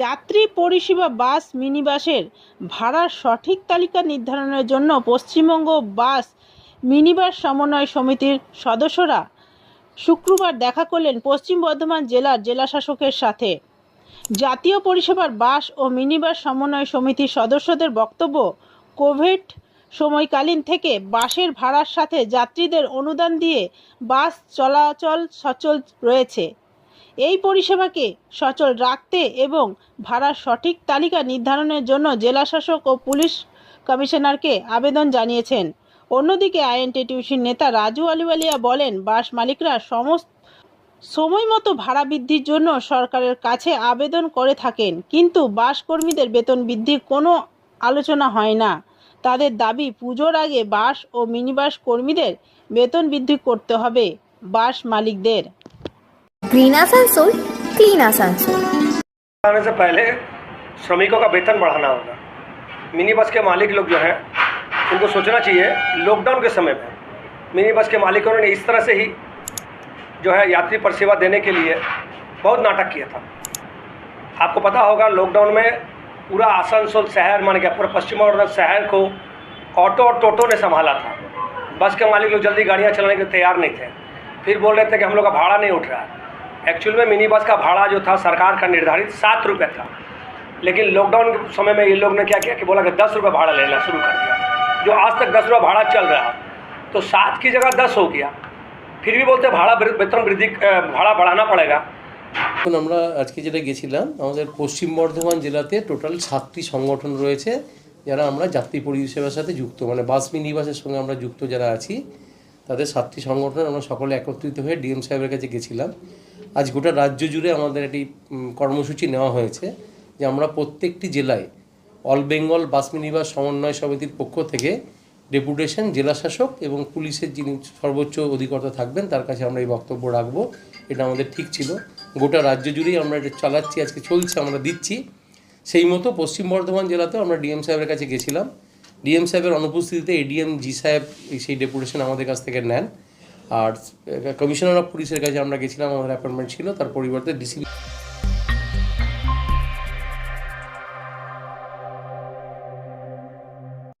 যাত্রী পরিষেবা বাস মিনি বাসের ভাড়ার সঠিক তালিকা নির্ধারণের জন্য পশ্চিমবঙ্গ বাস মিনিবাস সমন্বয় সমিতির সদস্যরা শুক্রবার দেখা করলেন পশ্চিম বর্ধমান জেলার জেলাশাসকের সাথে। জাতীয় পরিষেবার বাস ও মিনিবাস সমন্বয় সমিতির সদস্যদের বক্তব্য, কোভিড সময়কালীন থেকে বাসের ভাড়ার সাথে যাত্রীদের অনুদান দিয়ে বাস চলাচল সচল রয়েছে। এই পরিষেবাকে সচল রাখতে এবং ভাড়ার সঠিক তালিকা নির্ধারণের জন্য জেলাশাসক ও পুলিশ কমিশনারকে আবেদন জানিয়েছেন। অন্যদিকে আইএনটিটিউসির নেতা রাজু আলিওয়ালিয়া বলেন, বাস মালিকরা সমস্ত সময় মতো ভাড়া বৃদ্ধির জন্য সরকারের কাছে আবেদন করে থাকেন, কিন্তু বাস কর্মীদের বেতন বৃদ্ধির কোনো আলোচনা হয় না। তাদের দাবি, পুজোর আগে বাস ও মিনিবাস কর্মীদের বেতন বৃদ্ধি করতে হবে বাস মালিকদের। ग्रीन आसनसोल क्लीन आसनसोल आने से पहले श्रमिकों का वेतन बढ़ाना होगा। मिनी बस के मालिक लोग जो हैं, उनको सोचना चाहिए लॉकडाउन के समय में। मिनी बस के मालिकों ने इस तरह से ही जो है यात्री पर सेवा देने के लिए बहुत नाटक किया था। आपको पता होगा लॉकडाउन में पूरा आसनसोल शहर, मान गया पूरा पश्चिम और शहर को ऑटो और टोटो ने संभाला था। बस के मालिक लोग जल्दी गाड़ियाँ चलाने के तैयार नहीं थे। फिर बोल रहे थे कि हम लोग का भाड़ा नहीं उठ रहा है। एक्चुअल में मिनी बस का भाड़ा जो था सरकार का निर्धारित सात रुपये था लेकिन लॉकडाउन के समय में ये लोग ने क्या किया कि बोला कि दस रुपये भाड़ा लेना शुरू कर दिया जो आज तक दस रुपये भाड़ा चल रहा है तो सात की जगह दस हो गया फिर भी बोलते भाड़ा वेतन वृद्धि अ, भाड़ा बढ़ाना पड़ेगा এখন আমরা আজকে যেটা গেছিলাম আমাদের পশ্চিম বর্ধমান জেলাতে টোটাল সাতটি সংগঠন রয়েছে যারা আমরা যাত্রী পরিষেবার সাথে যুক্ত মানে বাস মিনি বাসের সঙ্গে আমরা যুক্ত যারা আছি তাদের সাতটি সংগঠন আমরা সকলে একত্রিত হয়ে ডিএম সাহেবের কাছে গেছিলাম আজ গোটা রাজ্য জুড়ে আমাদের একটি কর্মসূচি নেওয়া হয়েছে যে আমরা প্রত্যেকটি জেলায় all Bengal bus mini bus সমন্বয় সমিতির পক্ষ থেকে ডেপুটেশন জেলাশাসক এবং পুলিশের যিনি সর্বোচ্চ অধিকর্তা থাকবেন, তার কাছে আমরা এই বক্তব্য রাখব। এটা আমাদের ঠিক ছিল। গোটা রাজ্য জুড়েই আমরা এটা চালাচ্ছি, আজকে চলছে, আমরা দিচ্ছি। সেই মতো পশ্চিম বর্ধমান জেলাতেও আমরা ডিএম সাহেবের কাছে গেছিলাম। ডিএম সাহেবের অনুপস্থিতিতে এডিএম জি সাহেব সেই ডেপুটেশন আমাদের কাছ থেকে নেন। আর কমিশনার অফ পুলিশের কাছে আমরা গেছিলাম আমাদের অ্যাপয়েন্টমেন্ট ছিল তার পরিবর্তে ডিসি